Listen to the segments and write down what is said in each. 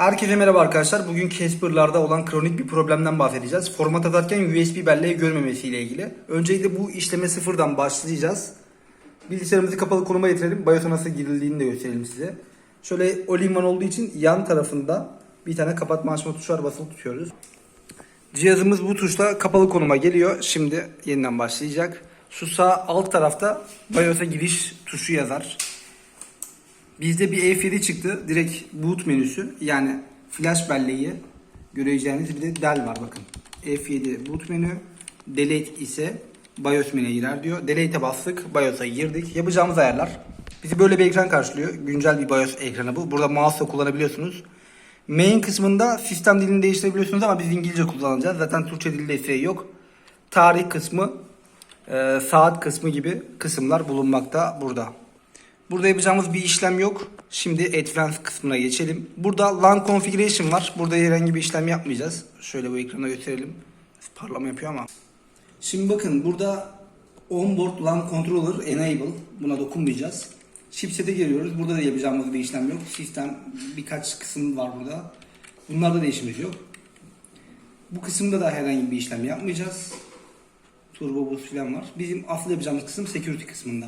Herkese merhaba arkadaşlar. Bugün Casper'larda olan kronik bir problemden bahsedeceğiz. Format atarken USB belleği görmemesiyle ilgili. Öncelikle bu işleme sıfırdan başlayacağız. Bilgisayarımızı kapalı konuma getirelim. BIOS'a nasıl girildiğini de gösterelim size. Şöyle all-in-one olduğu için yan tarafında bir tane kapatma açma tuşu var basılı tutuyoruz. Cihazımız bu tuşla kapalı konuma geliyor. Şimdi yeniden başlayacak. Şu sağ alt tarafta BIOS'a giriş tuşu yazar. Bizde bir F7 çıktı. Direkt boot menüsü. Yani flash belleği göreceğiniz bir de del var bakın. F7 boot menü. Delete ise BIOS menüye girer diyor. Delete'e bastık. BIOS'a girdik. Yapacağımız ayarlar. Bizi böyle bir ekran karşılıyor. Güncel bir BIOS ekranı bu. Burada mouse'la kullanabiliyorsunuz. Main kısmında sistem dilini değiştirebiliyorsunuz ama biz İngilizce kullanacağız. Zaten Türkçe dili desteği yok. Tarih kısmı, e, saat kısmı gibi kısımlar bulunmakta burada. Burada yapacağımız bir işlem yok. Şimdi Advanced kısmına geçelim. Burada LAN Configuration var. Burada herhangi bir işlem yapmayacağız. Şöyle bu ekrana gösterelim. Parlama yapıyor ama. Şimdi bakın burada Onboard LAN Controller Enable. Buna dokunmayacağız. Chipset'e giriyoruz. Burada da yapacağımız bir işlem yok. Sistem birkaç kısım var burada. Bunlarda değişimiz yok. Bu kısımda da herhangi bir işlem yapmayacağız. Turbo boost falan var. Bizim asıl yapacağımız kısım security kısmında.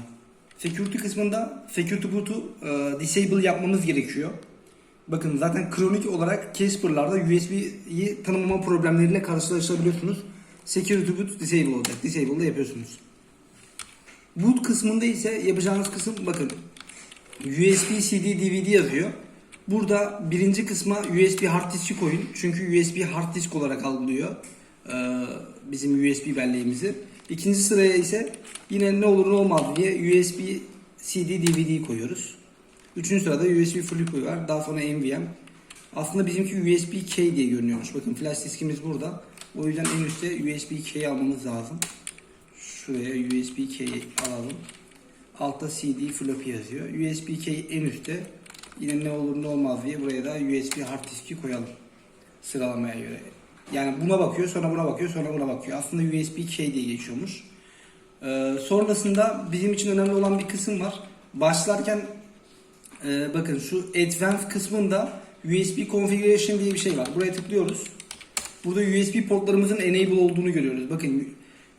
Security kısmında security boot'u e, disable yapmamız gerekiyor. Bakın zaten kronik olarak Casper'larda USB'yi tanımlama problemleriyle karşılaşabiliyorsunuz. Security boot disable olacak. Disable da yapıyorsunuz. Boot kısmında ise yapacağınız kısım bakın USB CD DVD yazıyor. Burada birinci kısma USB hard diski koyun. Çünkü USB hard disk olarak algılıyor e, bizim USB belleğimizi. İkinci sıraya ise yine ne olur ne olmaz diye USB CD DVD koyuyoruz. Üçüncü sırada USB Flip var. Daha sonra NVM. Aslında bizimki USB key diye görünüyormuş. Bakın flash diskimiz burada. O yüzden en üstte USB key almamız lazım. Şuraya USB key alalım. Altta CD floppy yazıyor. USB key en üstte. Yine ne olur ne olmaz diye buraya da USB hard diski koyalım. Sıralamaya göre. Yani buna bakıyor, sonra buna bakıyor, sonra buna bakıyor. Aslında USB key diye geçiyormuş. Ee, sonrasında bizim için önemli olan bir kısım var. Başlarken e, bakın şu Advanced kısmında USB Configuration diye bir şey var. Buraya tıklıyoruz. Burada USB portlarımızın enable olduğunu görüyoruz. Bakın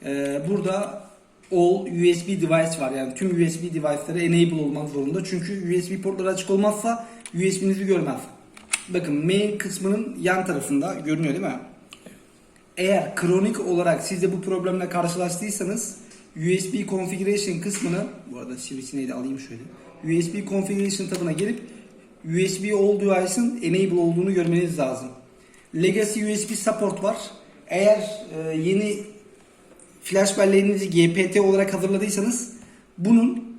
e, burada all USB device var. Yani tüm USB device'lara enable olmak zorunda. Çünkü USB portları açık olmazsa USB'nizi görmez. Bakın main kısmının yan tarafında görünüyor değil mi? Eğer kronik olarak siz de bu problemle karşılaştıysanız USB configuration kısmını bu arada sivrisineği de alayım şöyle. USB configuration tabına gelip USB all device'ın enable olduğunu görmeniz lazım. Legacy USB support var. Eğer e, yeni flash belleğinizi GPT olarak hazırladıysanız bunun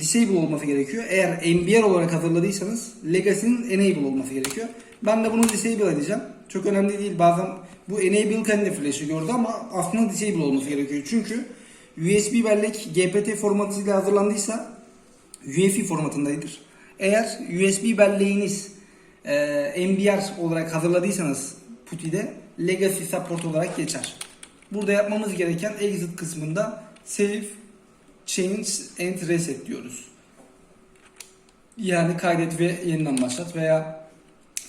disable olması gerekiyor. Eğer MBR olarak hazırladıysanız Legacy'nin enable olması gerekiyor. Ben de bunu disable edeceğim. Çok önemli değil. Bazen bu enable kendi flash'ı gördü ama aslında disable olması gerekiyor. Çünkü USB bellek GPT formatıyla hazırlandıysa UEFI formatındadır. Eğer USB belleğiniz e, MBR olarak hazırladıysanız PuTi'de Legacy Support olarak geçer. Burada yapmamız gereken exit kısmında save, change and reset diyoruz. Yani kaydet ve yeniden başlat veya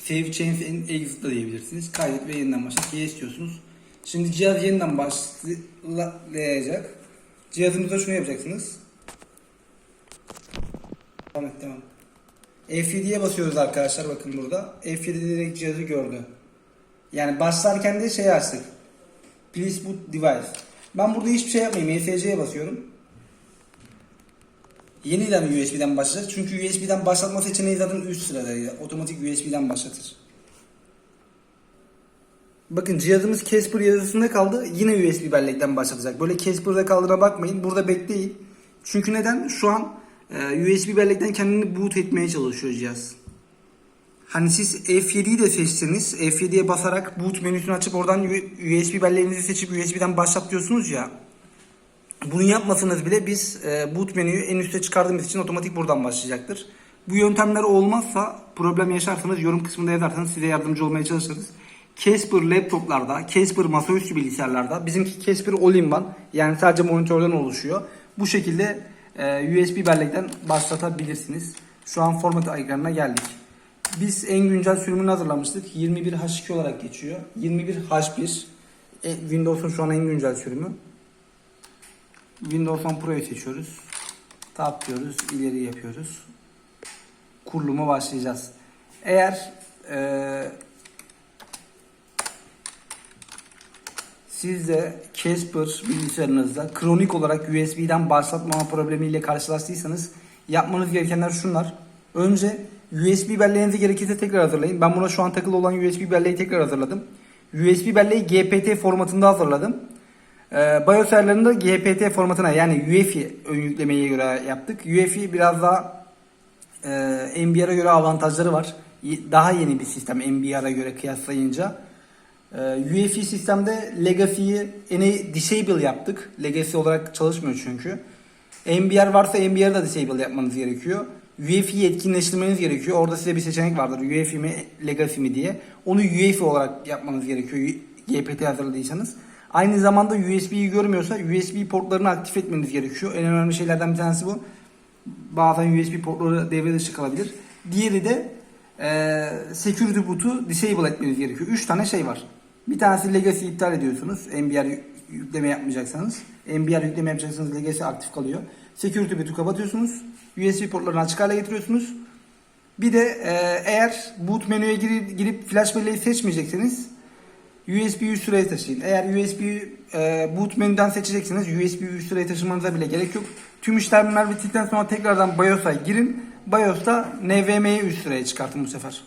save, change and exit da diyebilirsiniz. Kaydet ve yeniden başlat diye istiyorsunuz. Şimdi cihaz yeniden başlayacak. Cihazınızda şunu yapacaksınız. Et devam. F7'ye basıyoruz arkadaşlar bakın burada. F7 direkt cihazı gördü. Yani başlarken de şey açtık. Please boot device. Ben burada hiçbir şey yapmayayım. ESC'ye basıyorum. Yeniden USB'den başlayacak. Çünkü USB'den başlatma seçeneği zaten üst sıradaydı. Otomatik USB'den başlatır. Bakın cihazımız Casper yazısında kaldı. Yine USB bellekten başlatacak. Böyle Casper'da kaldığına bakmayın. Burada bekleyin. Çünkü neden? Şu an e, USB bellekten kendini boot etmeye çalışıyor cihaz. Hani siz F7'yi de seçseniz F7'ye basarak boot menüsünü açıp oradan USB belleğinizi seçip USB'den başlat diyorsunuz ya. Bunu yapmasanız bile biz e, boot menüyü en üste çıkardığımız için otomatik buradan başlayacaktır. Bu yöntemler olmazsa problem yaşarsanız yorum kısmında yazarsanız size yardımcı olmaya çalışırız. Casper laptoplarda, Casper masaüstü bilgisayarlarda bizimki Casper All-in-One yani sadece monitörden oluşuyor. Bu şekilde e, USB bellekten başlatabilirsiniz. Şu an format ekranına geldik. Biz en güncel sürümünü hazırlamıştık. 21H2 olarak geçiyor. 21H1 e, Windows'un şu an en güncel sürümü. Windows 10 Pro'yu seçiyoruz. Tab diyoruz, ileri yapıyoruz. Kuruluma başlayacağız. Eğer eee siz de Casper bilgisayarınızda kronik olarak USB'den başlatmama problemiyle karşılaştıysanız yapmanız gerekenler şunlar. Önce USB belleğinizi gerekirse tekrar hazırlayın. Ben buna şu an takılı olan USB belleği tekrar hazırladım. USB belleği GPT formatında hazırladım. BIOS ayarlarını da GPT formatına yani UEFI ön yüklemeye göre yaptık. UEFI biraz daha e, MBR'a göre avantajları var. Daha yeni bir sistem MBR'a göre kıyaslayınca. Ee, UEFI sistemde Legacy'yi disable yaptık. Legacy olarak çalışmıyor çünkü. MBR varsa MBR'ı da disable yapmanız gerekiyor. UEFI'yi etkinleştirmeniz gerekiyor. Orada size bir seçenek vardır. UEFI mi, Legacy mi diye. Onu UEFI olarak yapmanız gerekiyor. GPT hazırladıysanız. Aynı zamanda USB'yi görmüyorsa USB portlarını aktif etmeniz gerekiyor. En önemli şeylerden bir tanesi bu. Bazen USB portları devre dışı kalabilir. Diğeri de e, security boot'u disable etmeniz gerekiyor. 3 tane şey var. Bir tanesi legacy iptal ediyorsunuz. MBR yü- yükleme yapmayacaksınız. MBR yükleme yapacaksanız legacy aktif kalıyor. Security boot'u kapatıyorsunuz. USB portlarını açık hale getiriyorsunuz. Bir de e, eğer boot menüye girip, girip flash belleği seçmeyecekseniz Üst sıraya taşıyın. Eğer USB'yi e, boot menüden seçecekseniz üst sıraya taşımanıza bile gerek yok. Tüm işlemler bittikten sonra tekrardan BIOS'a girin. BIOS'ta NVMe'yi üst sıraya çıkartın bu sefer.